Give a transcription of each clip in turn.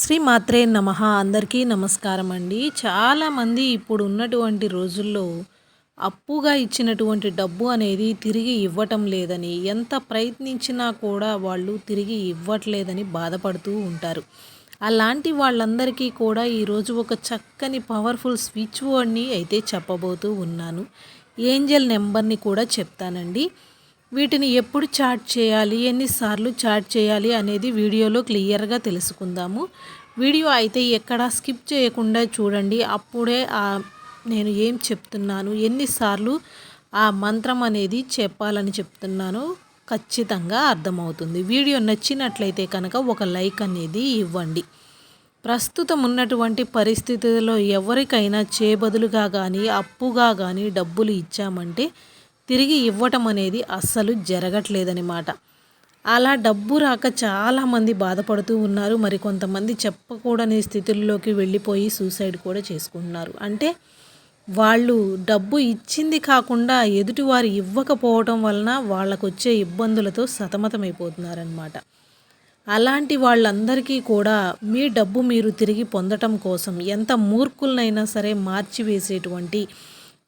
శ్రీ మాత్రే నమ. అందరికీ నమస్కారం అండి. చాలామంది ఇప్పుడు ఉన్నటువంటి రోజుల్లో అప్పుగా ఇచ్చినటువంటి డబ్బు అనేది తిరిగి ఇవ్వటం లేదని ఎంత ప్రయత్నించినా కూడా వాళ్ళు తిరిగి ఇవ్వట్లేదని బాధపడుతూ ఉంటారు. అలాంటి వాళ్ళందరికీ కూడా ఈరోజు ఒక చక్కని పవర్ఫుల్ స్విచ్ బోర్డ్ని అయితే చెప్పబోతూ ఉన్నాను. ఏంజల్ నెంబర్ని కూడా చెప్తానండి. వీటిని ఎప్పుడు చాట్ చేయాలి ఎన్నిసార్లు చాట్ చేయాలి అనేది వీడియోలో క్లియర్గా తెలుసుకుందాము. వీడియో అయితే ఎక్కడ స్కిప్ చేయకుండా చూడండి. అప్పుడే నేను ఏం చెప్తున్నాను ఎన్నిసార్లు ఆ మంత్రం అనేది చెప్పాలని చెప్తున్నాను ఖచ్చితంగా అర్థమవుతుంది. వీడియో నచ్చినట్లయితే కనుక ఒక లైక్ అనేది ఇవ్వండి. ప్రస్తుతం ఉన్నటువంటి పరిస్థితుల్లో ఎవరికైనా చేబదులుగా కానీ అప్పుగా కానీ డబ్బులు ఇచ్చామంటే తిరిగి ఇవ్వటం అనేది అస్సలు జరగట్లేదనమాట అలా డబ్బు రాక చాలామంది బాధపడుతూ ఉన్నారు. మరి కొంతమంది చెప్పకూడని స్థితుల్లోకి వెళ్ళిపోయి సూసైడ్ కూడా చేసుకుంటున్నారు. అంటే వాళ్ళు డబ్బు ఇచ్చింది కాకుండా ఎదుటివారు ఇవ్వకపోవటం వలన వాళ్ళకు వచ్చే ఇబ్బందులతో సతమతమైపోతున్నారనమాట అలాంటి వాళ్ళందరికీ కూడా మీ డబ్బు మీరు తిరిగి పొందటం కోసం ఎంత మూర్ఖులనైనా సరే మార్చివేసేటువంటి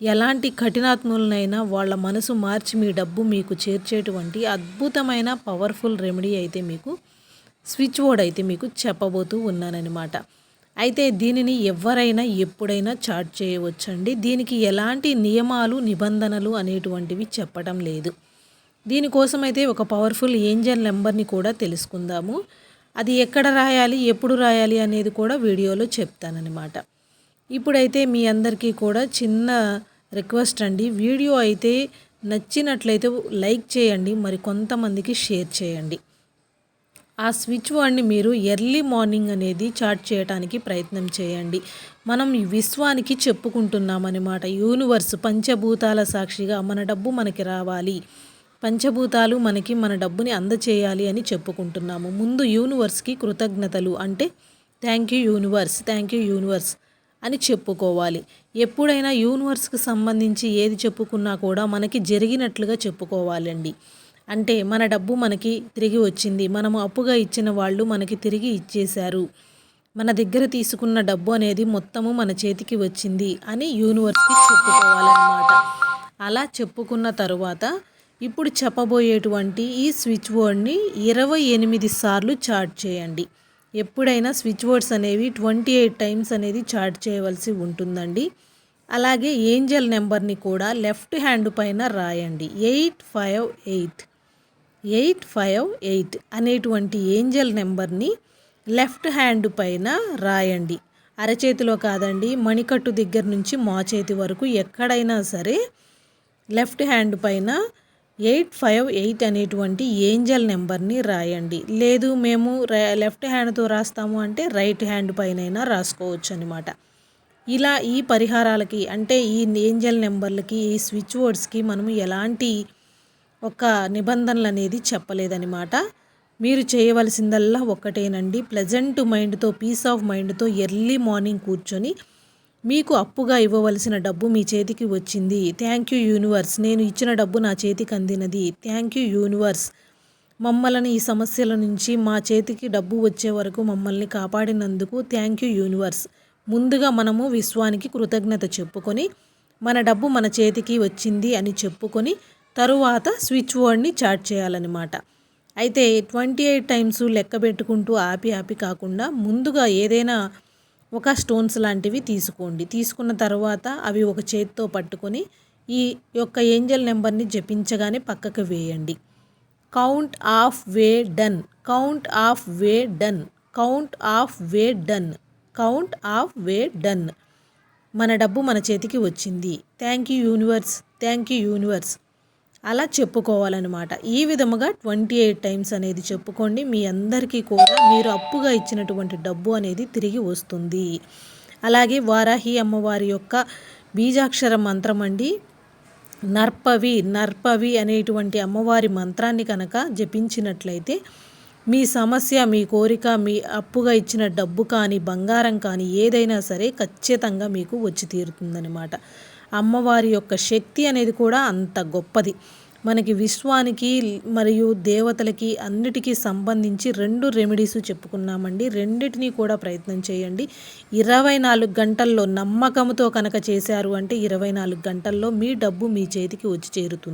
ఎలాంటి కఠినాత్ములనైనా వాళ్ళ మనసు మార్చి మీ డబ్బు మీకు చేర్చేటువంటి అద్భుతమైన పవర్ఫుల్ రెమెడీ అయితే మీకు స్విచ్ బోర్డ్ అయితే మీకు చెప్పబోతూ ఉన్నానన్నమాట. అయితే దీనిని ఎవరైనా ఎప్పుడైనా చాట్ చేయవచ్చండి. దీనికి ఎలాంటి నియమాలు నిబంధనలు అనేటువంటివి చెప్పడం లేదు. దీనికోసం అయితే ఒక పవర్ఫుల్ ఏంజల్ నెంబర్ని కూడా తెలుసుకుందాము. అది ఎక్కడ రాయాలి ఎప్పుడు రాయాలి అనేది కూడా వీడియోలో చెప్తానన్నమాట. ఇప్పుడైతే మీ అందరికీ కూడా చిన్న రిక్వెస్ట్ అండి. వీడియో అయితే నచ్చినట్లయితే లైక్ చేయండి మరి కొంతమందికి షేర్ చేయండి. ఆ స్విచ్ వర్డ్ని మీరు ఎర్లీ మార్నింగ్ అనేది చాట్ చేయడానికి ప్రయత్నం చేయండి. మనం విశ్వానికి చెప్పుకుంటున్నామన్నమాట యూనివర్స్ పంచభూతాల సాక్షిగా మన డబ్బు మనకి రావాలి. పంచభూతాలు మనకి మన డబ్బుని అందచేయాలి అని చెప్పుకుంటున్నాము. ముందు యూనివర్స్కి కృతజ్ఞతలు. అంటే thank you universe thank you universe. అని చెప్పుకోవాలి. ఎప్పుడైనా యూనివర్స్కి సంబంధించి ఏది చెప్పుకున్నా కూడా మనకి జరిగినట్లుగా చెప్పుకోవాలండి. అంటే మన డబ్బు మనకి తిరిగి వచ్చింది. మనము అప్పుగా ఇచ్చిన వాళ్ళు మనకి తిరిగి ఇచ్చేశారు. మన దగ్గర తీసుకున్న డబ్బు అనేది మొత్తము మన చేతికి వచ్చింది అని యూనివర్స్కి చెప్పుకోవాలన్నమాట. అలా చెప్పుకున్న తరువాత ఇప్పుడు చెప్పబోయేటువంటి ఈ స్విచ్ బోర్డ్ని ఇరవై ఎనిమిది సార్లు చార్జ్ చేయండి. ఎప్పుడైనా స్విచ్ వర్డ్స్ అనేవి ట్వంటీ ఎయిట్ టైమ్స్ అనేది చార్ట్ చేయవలసి ఉంటుందండి. అలాగే ఏంజల్ నెంబర్ని కూడా లెఫ్ట్ హ్యాండ్ పైన రాయండి. Eight five eight. Eight five eight అనేటువంటి ఏంజల్ నెంబర్ని లెఫ్ట్ హ్యాండ్ పైన రాయండి. అరచేతిలో కాదండి మణికట్టు దగ్గర నుంచి మా చేతి వరకు ఎక్కడైనా సరే లెఫ్ట్ హ్యాండ్ పైన ఎయిట్ ఫైవ్ ఎయిట్ అనేటువంటి ఏంజల్ నెంబర్ని రాయండి. లేదు మేము లెఫ్ట్ హ్యాండ్తో రాస్తాము అంటే రైట్ హ్యాండ్ పైన రాసుకోవచ్చు అనమాట ఇలా ఈ పరిహారాలకి అంటే ఈ ఏంజల్ నెంబర్లకి ఈ స్విచ్ వర్డ్స్కి మనము ఎలాంటి ఒక నిబంధనలు అనేది చెప్పలేదనమాట మీరు చేయవలసిందల్లా ఒక్కటేనండి. ప్లెజెంట్ మైండ్తో పీస్ ఆఫ్ మైండ్తో ఎర్లీ మార్నింగ్ కూర్చొని మీకు అప్పుగా ఇవ్వవలసిన డబ్బు మీ చేతికి వచ్చింది. Thank you universe. నేను ఇచ్చిన డబ్బు నా చేతికి అందినది. Thank you universe. మమ్మల్ని ఈ సమస్యల నుంచి మా చేతికి డబ్బు వచ్చే వరకు మమ్మల్ని కాపాడినందుకు థ్యాంక్ యూ యూనివర్స్. ముందుగా మనము విశ్వానికి కృతజ్ఞత చెప్పుకొని మన డబ్బు మన చేతికి వచ్చింది అని చెప్పుకొని తరువాత స్విచ్ బోర్డ్ని చాట్ చేయాలన్నమాట. అయితే ట్వంటీ ఎయిట్ టైమ్స్ లెక్క పెట్టుకుంటూ ఆపి ఆపి కాకుండా ముందుగా ఏదైనా ఒక స్టోన్స్ లాంటివి తీసుకోండి. తీసుకున్న తర్వాత అవి ఒక చేతితో పట్టుకొని ఈ యొక్క ఏంజల్ నెంబర్ని జపించగానే పక్కకు వేయండి. Count of way done. Count of way done. Count of way done. Count of way done. మన డబ్బు మన చేతికి వచ్చింది. Thank you universe. Thank you universe. అలా చెప్పుకోవాలన్నమాట. ఈ విధముగా ట్వంటీ ఎయిట్ టైమ్స్ అనేది చెప్పుకోండి. మీ అందరికీ కూడా మీరు అప్పుగా ఇచ్చినటువంటి డబ్బు అనేది తిరిగి వస్తుంది. అలాగే వారాహి అమ్మవారి యొక్క బీజాక్షర మంత్రం అండి. నర్పవి నర్పవి అనేటువంటి అమ్మవారి మంత్రాన్ని కనుక జపించినట్లయితే మీ సమస్య మీ కోరిక మీ అప్పుగా ఇచ్చిన డబ్బు కానీ బంగారం కానీ ఏదైనా సరే ఖచ్చితంగా మీకు వచ్చి తీరుతుందనమాట అమ్మవారి యొక్క శక్తి అనేది కూడా అంత గొప్పది. మనకి విశ్వానికి మరియు దేవతలకి అన్నిటికీ సంబంధించి రెండు రెమెడీస్ చెప్పుకున్నామండి. రెండింటినీ కూడా ప్రయత్నం చేయండి. ఇరవై నాలుగు గంటల్లో నమ్మకంతో కనుక చేశారు అంటే ఇరవై నాలుగు గంటల్లో మీ డబ్బు మీ చేతికి వచ్చి చేరుతుంది.